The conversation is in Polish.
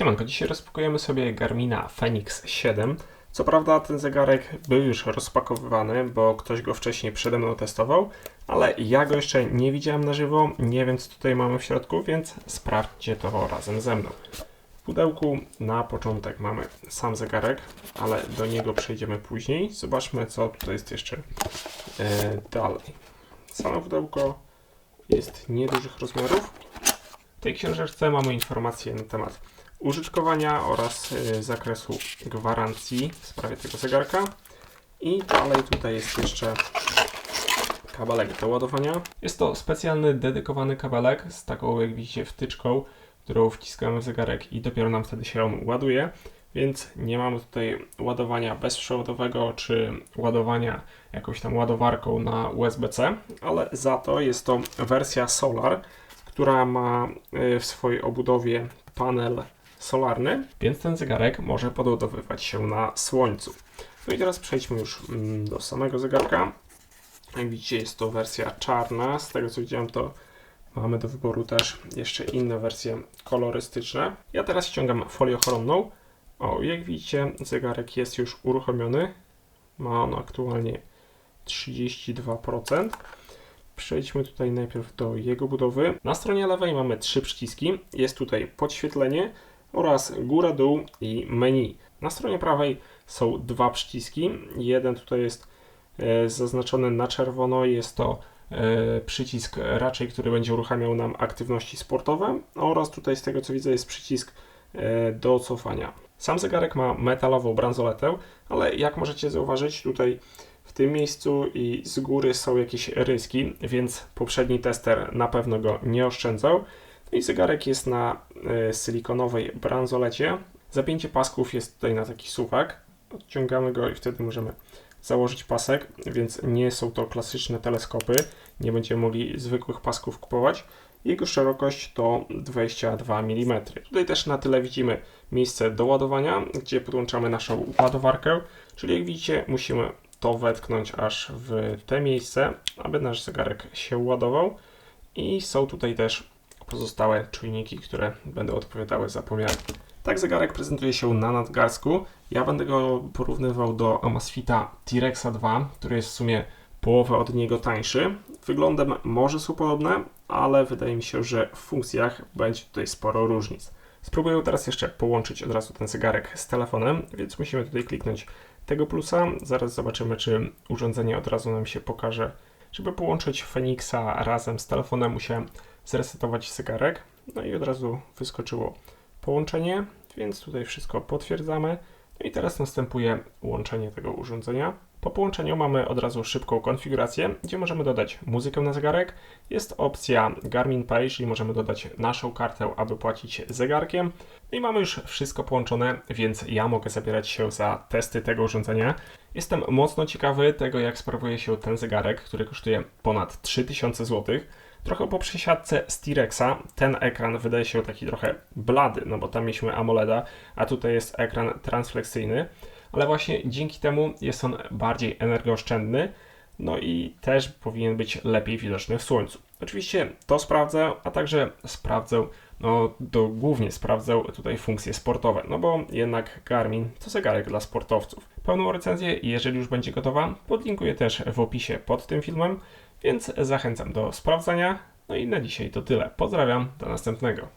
Siemanko, dzisiaj rozpakujemy sobie Garmina Fenix 7. Co prawda ten zegarek był już rozpakowywany, bo ktoś go wcześniej przede mną testował, ale ja go jeszcze nie widziałem na żywo, nie wiem co tutaj mamy w środku, więc sprawdźcie to razem ze mną. W pudełku na początek mamy sam zegarek, ale do niego przejdziemy później. Zobaczmy co tutaj jest jeszcze e, dalej. Samo pudełko jest niedużych rozmiarów. W tej książeczce mamy informacje na temat użytkowania oraz y, zakresu gwarancji w sprawie tego zegarka. I dalej tutaj jest jeszcze kabelek do ładowania. Jest to specjalny, dedykowany kabelek z taką, jak widzicie, wtyczką, którą wciskamy w zegarek i dopiero nam wtedy się on ładuje. Więc nie mamy tutaj ładowania bezprzewodowego czy ładowania jakąś tam ładowarką na USB-C, ale za to jest to wersja Solar, która ma y, w swojej obudowie panel solarny, więc ten zegarek może podładowywać się na słońcu. No i teraz przejdźmy już mm, do samego zegarka. Jak widzicie jest to wersja czarna, z tego co widziałem to mamy do wyboru też jeszcze inne wersje kolorystyczne. Ja teraz ściągam folię ochronną. O, jak widzicie zegarek jest już uruchomiony. Ma on aktualnie 32%. Przejdźmy tutaj najpierw do jego budowy. Na stronie lewej mamy trzy przyciski. Jest tutaj podświetlenie oraz góra, dół i menu. Na stronie prawej są dwa przyciski. Jeden tutaj jest e, zaznaczony na czerwono. Jest to e, przycisk raczej, który będzie uruchamiał nam aktywności sportowe oraz tutaj z tego co widzę jest przycisk e, do cofania. Sam zegarek ma metalową bransoletę, ale jak możecie zauważyć tutaj w tym miejscu i z góry są jakieś ryski, więc poprzedni tester na pewno go nie oszczędzał. No i zegarek jest na y, silikonowej bransolecie. Zapięcie pasków jest tutaj na taki suwak. Odciągamy go i wtedy możemy założyć pasek, więc nie są to klasyczne teleskopy. Nie będziemy mogli zwykłych pasków kupować. Jego szerokość to 22 mm. Tutaj też na tyle widzimy miejsce do ładowania, gdzie podłączamy naszą ładowarkę, czyli jak widzicie musimy to wetknąć aż w te miejsce, aby nasz zegarek się ładował. I są tutaj też pozostałe czujniki, które będą odpowiadały za pomiary. Tak zegarek prezentuje się na nadgarsku. Ja będę go porównywał do Amazfita T-Rexa 2, który jest w sumie połowę od niego tańszy. Wyglądem może są podobne, ale wydaje mi się, że w funkcjach będzie tutaj sporo różnic. Spróbuję teraz jeszcze połączyć od razu ten zegarek z telefonem, więc musimy tutaj kliknąć tego plusa. Zaraz zobaczymy, czy urządzenie od razu nam się pokaże. Żeby połączyć Phoenixa razem z telefonem, musiałem zresetować zegarek. No i od razu wyskoczyło połączenie, więc tutaj wszystko potwierdzamy. No i teraz następuje łączenie tego urządzenia. Po połączeniu mamy od razu szybką konfigurację, gdzie możemy dodać muzykę na zegarek. Jest opcja Garmin Pay, czyli możemy dodać naszą kartę, aby płacić zegarkiem. No i mamy już wszystko połączone, więc ja mogę zabierać się za testy tego urządzenia. Jestem mocno ciekawy tego, jak sprawuje się ten zegarek, który kosztuje ponad 3000 zł. Trochę po przesiadce z T-Rexa ten ekran wydaje się taki trochę blady, no bo tam mieliśmy AMOLEDa, a tutaj jest ekran transfleksyjny, ale właśnie dzięki temu jest on bardziej energooszczędny, no i też powinien być lepiej widoczny w słońcu. Oczywiście to sprawdzę, a także sprawdzę, no do, głównie sprawdzę tutaj funkcje sportowe, no bo jednak Garmin to zegarek dla sportowców. Pełną recenzję, jeżeli już będzie gotowa, podlinkuję też w opisie pod tym filmem. Więc zachęcam do sprawdzania. No i na dzisiaj to tyle. Pozdrawiam, do następnego.